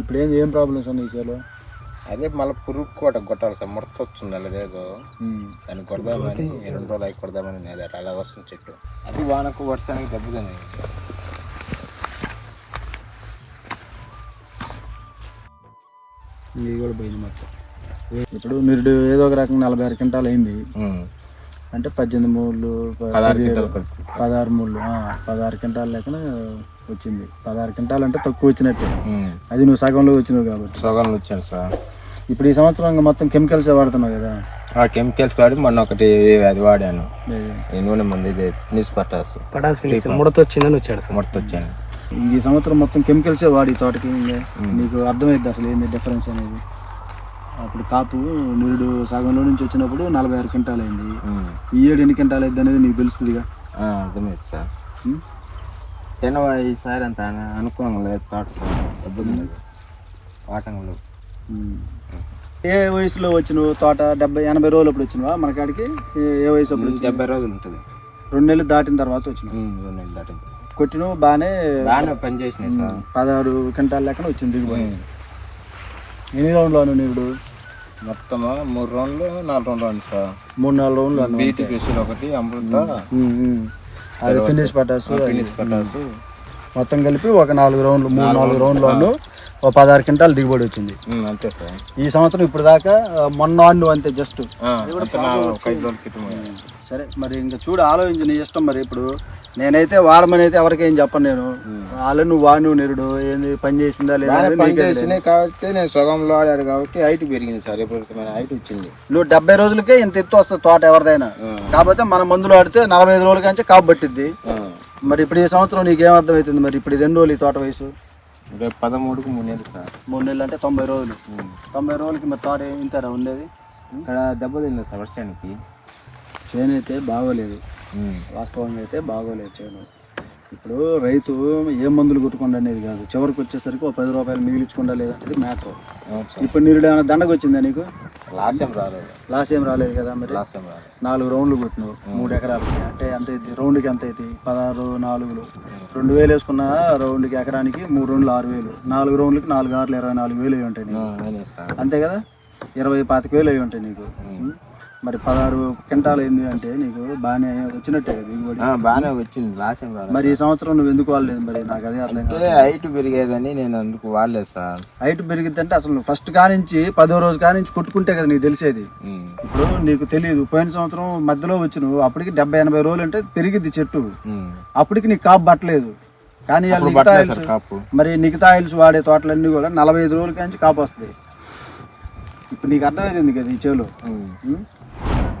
ఇప్పుడు ఏంది ఏం ప్రాబ్లమ్స్ ఉన్నాయి ఈ చేలో? అదే మళ్ళీ పురుగు కోట కొట్టాలి సార్ ముడత వస్తుంది అలాగేదో దాన్ని కొడదామని రెండు రోజులు అయి కొడదామని నేను అలా వస్తుంది చెట్టు. అది వానకు వర్షానికి దెబ్బతింది ఇది కూడా పోయింది మొత్తం. ఇప్పుడు నిరుడు ఏదో ఒక రకంగా నలభై ఆరు క్వింటాలు అయింది. అంటే పద్దెనిమిది మూడు పదహారు మూడు పదహారు క్వింటాలు లెక్కన వచ్చింది. పదహారు క్వింటాలు అంటే తక్కువ వచ్చినట్టే. అది నువ్వు సగంలో వచ్చినావు కాబట్టి. సగంలో వచ్చాను సార్. ఇప్పుడు ఈ సంవత్సరం మొత్తం కెమికల్స్ వాడుతున్నావు కదా? ఆ కెమికల్స్ వాడి మొన్న ఒకటి అది వాడాను. నూనె మంది ఇది నీసు పట్టాసు. పటాస్ ఫినిష్ ముడత వచ్చిందని వచ్చాడు సార్. ముడత వచ్చాను. ఈ సంవత్సరం మొత్తం కెమికల్సే వాడి తోటకి నీకు అర్థమైద్ది అసలు ఏంది డిఫరెన్స్ అనేది? అప్పుడు కాపు నిరుడు సగంలో నుంచి వచ్చినప్పుడు నలభై ఆరు క్వింటాలు అయింది ఈ ఏడు ఎన్ని క్వింటాలు అయింది అనేది నీకు తెలుస్తుందిగా? ఆ, అర్థమైంది సార్. తినవ ఈసారి అంత అను- అనుకూలంగా లేదు వాటంలో ఉం. ఏ వయసులో వచ్చినావు తోట? డెబ్బై ఎనభై రోజులు అప్పుడు వచ్చినావా మన కాడికి? ఏ- వయసు అప్పుడు? డెబ్బై రోజులు ఉంటుంది. రెండు నెలలు దాటిన తర్వాత వచ్చినావు. రెండు నెలలు దాటింది కొట్టినావు బాగానే బాగానే పని చేసినాయి సార్. పదహారు క్వింటాల లెక్కన వచ్చింది దిగుబడి. ఎన్ని రౌండ్లు నిరుడు మొత్తం మూడు రౌండ్లు నాలుగు రౌండ్లు అండి సార్. మూడు నాలుగు రౌండ్లు బీటీ ఫిషిల్ ఒకటి అమృత. అది ఫినిష్ పట్టాసు ఫినిష్ పటాసు మొత్తం కలిపి ఒక నాలుగు రౌండ్లు మూడు నాలుగు రౌండ్లు ఒక పదహారు క్వింటాల్ దిగుబడి వచ్చింది. అంతే సార్. ఈ సంవత్సరం ఇప్పుడు దాకా మొన్న అంతే జస్ట్. సరే మరి ఇంకా చూడు ఆలోచించి నీ ఇష్టం మరి ఇప్పుడు. నేనైతే వాడమని అయితే ఎవరికేం చెప్పను నేను. వాళ్ళు నువ్వు వాడు నువ్వు నిరుడు ఏంది పని చేసిందా లేదా కాబట్టి నేను సగంలో ఆడాడు కాబట్టి హైట్ పెరిగింది సార్ విపరీతమైన హైట్ వచ్చింది. నువ్వు డెబ్బై రోజులకే ఇంత ఎత్తు వస్తుంది తోట ఎవరిదైనా. కాకపోతే మన మందులు ఆడితే నలభై ఐదు రోజుల కంటే కాపు పట్టిద్ది. మరి ఇప్పుడు ఈ సంవత్సరం నీకేం అర్థమవుతుంది మరి? ఇప్పుడు ఎన్ని రోజులు ఈ తోట వయసు? రేపు పదమూడుకు మూడు నెలలు సార్. మూడు నెలలు అంటే తొంభై రోజులు. తొంభై రోజులకి మరి తోట ఇంతరా ఉండేది? ఇక్కడ దెబ్బతింది సార్ వర్షానికి. చేను అయితే బాగోలేదు. వాస్తవంగా అయితే బాగోలేదు చేను ఇప్పుడు రైతు ఏ మందులు కొట్టుకుండా అనేది కాదు. చివరికి వచ్చేసరికి ఒక పది రూపాయలు మిగిలించుకుండా లేదా అనేది మ్యాటర్. ఇప్పుడు నీరు ఏమైనా దండకు వచ్చిందా నీకు? లాస్ ఏం రాలేదు. లాస్ ఏం రాలేదు కదా మరి? లాస్ ఏం రాలేదు. నాలుగు రౌండ్లు కొట్టినావు. మూడు ఎకరాలకి అంటే ఎంత అయింది? రౌండ్కి ఎంత అయింది? పదహారు నాలుగులు. రెండు వేలు వేసుకున్న రౌండ్కి ఎకరానికి మూడు రౌండ్లు ఆరు వేలు. నాలుగు రౌండ్లకి నాలుగు ఆరులు ఇరవై నాలుగు వేలు అయి ఉంటాయి అంతే కదా? ఇరవై పాతిక వేలు అయి ఉంటాయి నీకు. మరి పదహారు క్వింటాలు అయింది అంటే నీకు బాగానే వచ్చినట్టే దిగుబడి? బాగానే వచ్చింది లాస్ మరి ఈ సంవత్సరం నువ్వు ఎందుకు వాడలేదు మరి? నాకు అదే అర్థం హైట్ పెరిగేదని నేను అందుకు వాడలేదు సార్. హైట్ పెరిగిద్దంటే అసలు ఫస్ట్ కానించి పదో రోజు కానించి కొట్టుకుంటే కదా నీకు తెలిసేది. ఇప్పుడు నీకు తెలియదు పోయిన సంవత్సరం మధ్యలో వచ్చి నువ్వు అప్పటికి డెబ్బై ఎనభై రోజులు అంటే పెరిగిద్ది చెట్టు. అప్పటికి నీకు కాపు పట్టలేదు. కానీ మిగతా ఆయిల్స్ మరి మిగతా ఆయిల్స్ వాడే తోటలన్నీ కూడా నలభై ఐదు రోజుల నుంచి కాపు వస్తాయి. ఇప్పుడు నీకు అర్థమైంది కదా ఈ. ఉం?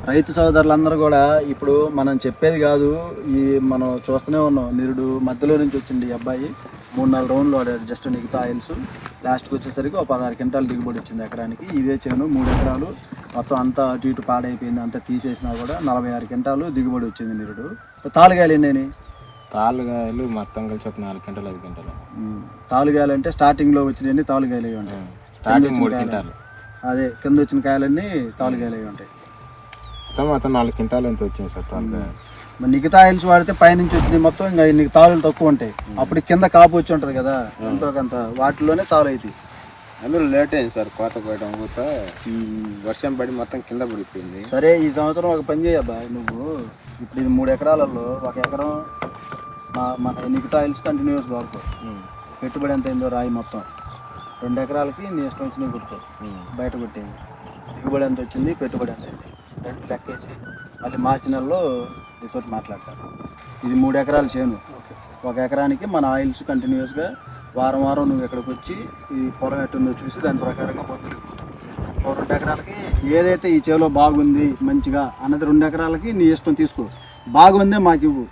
రైతు సోదరులందరూ కూడా ఇప్పుడు మనం చెప్పేది కాదు ఈ మనం చూస్తూనే ఉన్నాం. నిరుడు మధ్యలో నుంచి వచ్చింది ఈ అబ్బాయి. మూడు నాలుగు రౌండ్లు ఆడాడు జస్ట్ మిగతా ఆయిల్స్ లాస్ట్కి వచ్చేసరికి ఒక పదహారు క్వింటాలు దిగుబడి వచ్చింది ఎకరానికి. ఇదే చేను మూడు ఎకరాలు. మొత్తం అంతా అటు ఇటు పాడైపోయింది అంతా తీసేసినా కూడా నలభై ఆరు క్వింటాలు దిగుబడి వచ్చింది నిరుడు. తాలుగాయలు ఎన్ని తాళ్ళుగాయలు మొత్తం కలిసి ఒక నాలుగు గంటలు ఐదు గంటలు తాలుగాయలు అంటే స్టార్టింగ్లో వచ్చినవన్నీ తాలుగాయలు ఉంటాయి స్టార్టింగ్ మూడు క్వింటాలు. అదే కింద వచ్చిన కాయలన్నీ తాలుగాయలు ఉంటాయి. మొత్తం నాలుగు క్వింటాలు ఎంత వచ్చింది సార్ మరి మిగతా ఆయిల్స్ వాడితే పైనుంచి వచ్చినాయి మొత్తం ఇంకా నీకు తాళులు తక్కువ ఉంటాయి. అప్పుడు కింద కాపు వచ్చి ఉంటుంది కదా ఎంతో కొంత వాటిలోనే తాలు అవుతాయి. అందులో లేట్ అయింది సార్ కోత పోయడం కూడా వర్షం పడి మొత్తం కింద పడిపోయింది. సరే ఈ సంవత్సరం ఒక పని చేయబ్బా నువ్వు ఇప్పుడు ఇది మూడు ఎకరాలలో ఒక ఎకరం మా- మన మిగతా ఆయిల్స్ కంటిన్యూస్ వాడుకో పెట్టుబడి ఎంత అయిందో రాయి మొత్తం. రెండు ఎకరాలకి నీ ఇష్టం వచ్చినవి కొట్టుకో. బయట కొట్టేవి దిగుబడి ఎంత వచ్చింది? పెట్టుబడి ఎంత అయింది? రెండు లెక్కేసి మళ్ళీ మార్చి నెలలో నీతో మాట్లాడతాను. ఇది మూడు ఎకరాలు చేను. ఒక ఎకరానికి మన ఆయిల్స్ కంటిన్యూస్గా వారం వారం నువ్వు ఇక్కడికి వచ్చి ఈ పొలం ఎట్టుందో చూసి దాని ప్రకారంగా మందులు రెండు ఎకరాలకి ఏదైతే ఈ చేలో బాగుంది మంచిగా అన్నది రెండు ఎకరాలకి నీ ఇష్టం తీసుకో. బాగుందే మాకు ఇవ్వు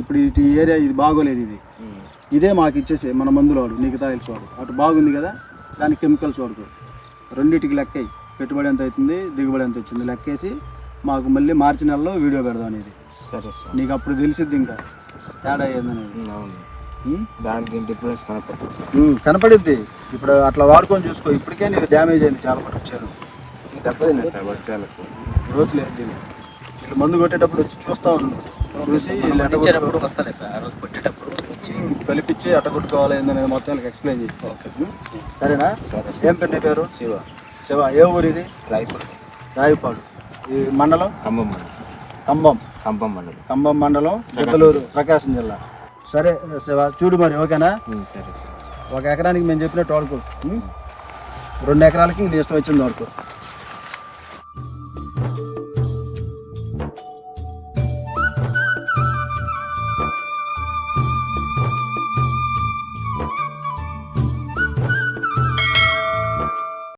ఇప్పుడు ఇటు ఈ ఏరియా ఇది బాగోలేదు ఇది. ఇదే మాకు ఇచ్చేసే మన మందులు వాడు మిగతా ఆయిల్స్ వాడు. అటు బాగుంది కదా దానికి కెమికల్స్ వాడుకో రెండింటికి లెక్కయి పెట్టుబడి ఎంత అవుతుంది దిగుబడి ఎంత వచ్చింది లెక్కేసి మాకు మళ్ళీ మార్చి నెలలో వీడియో పెడదాం అనేది. సరే సార్. నీకు అప్పుడు తెలిసిద్ది ఇంకా. తేడా ఏందనేది? దానికి డిఫరెన్స్ కనపడుతుంది. కనపడిద్ది. ఇప్పుడు అట్లా వాడుకొని చూసుకో. ఇప్పటికే నీకు డ్యామేజ్ అయింది చాలా మటుకు వచ్చారు గ్రోత్ లేదు వీళ్ళు మందు కొట్టేటప్పుడు వచ్చి చూస్తా ఉన్నాను చూసి ఇచ్చేటప్పుడు వస్తలే సార్ ఆ రోజు కొట్టేటప్పుడు. కలిపించి కలిపించి అట్ట కొట్టుకోవాలి ఏందనేది మొత్తం వీళ్ళకి ఎక్స్ప్లెయిన్ ఓకే సరేనా? ఏం పెట్టే పేరు? శివ. శివ. ఏ ఊరు ఇది? రాయపూర్ రావిపాడు ఈ మండలం? ఖమ్మం మండలం. కంబం ఖమ్మం మండలం. కంబం మండలం పెద్దలూరు ప్రకాశం జిల్లా. సరే శివ. చూడు మరి ఓకేనా? సరే. ఒక ఎకరానికి మేము చెప్పినట్టు వాడుకో? రెండు ఎకరాలకి నీ ఇష్టం వచ్చింది వాడుకో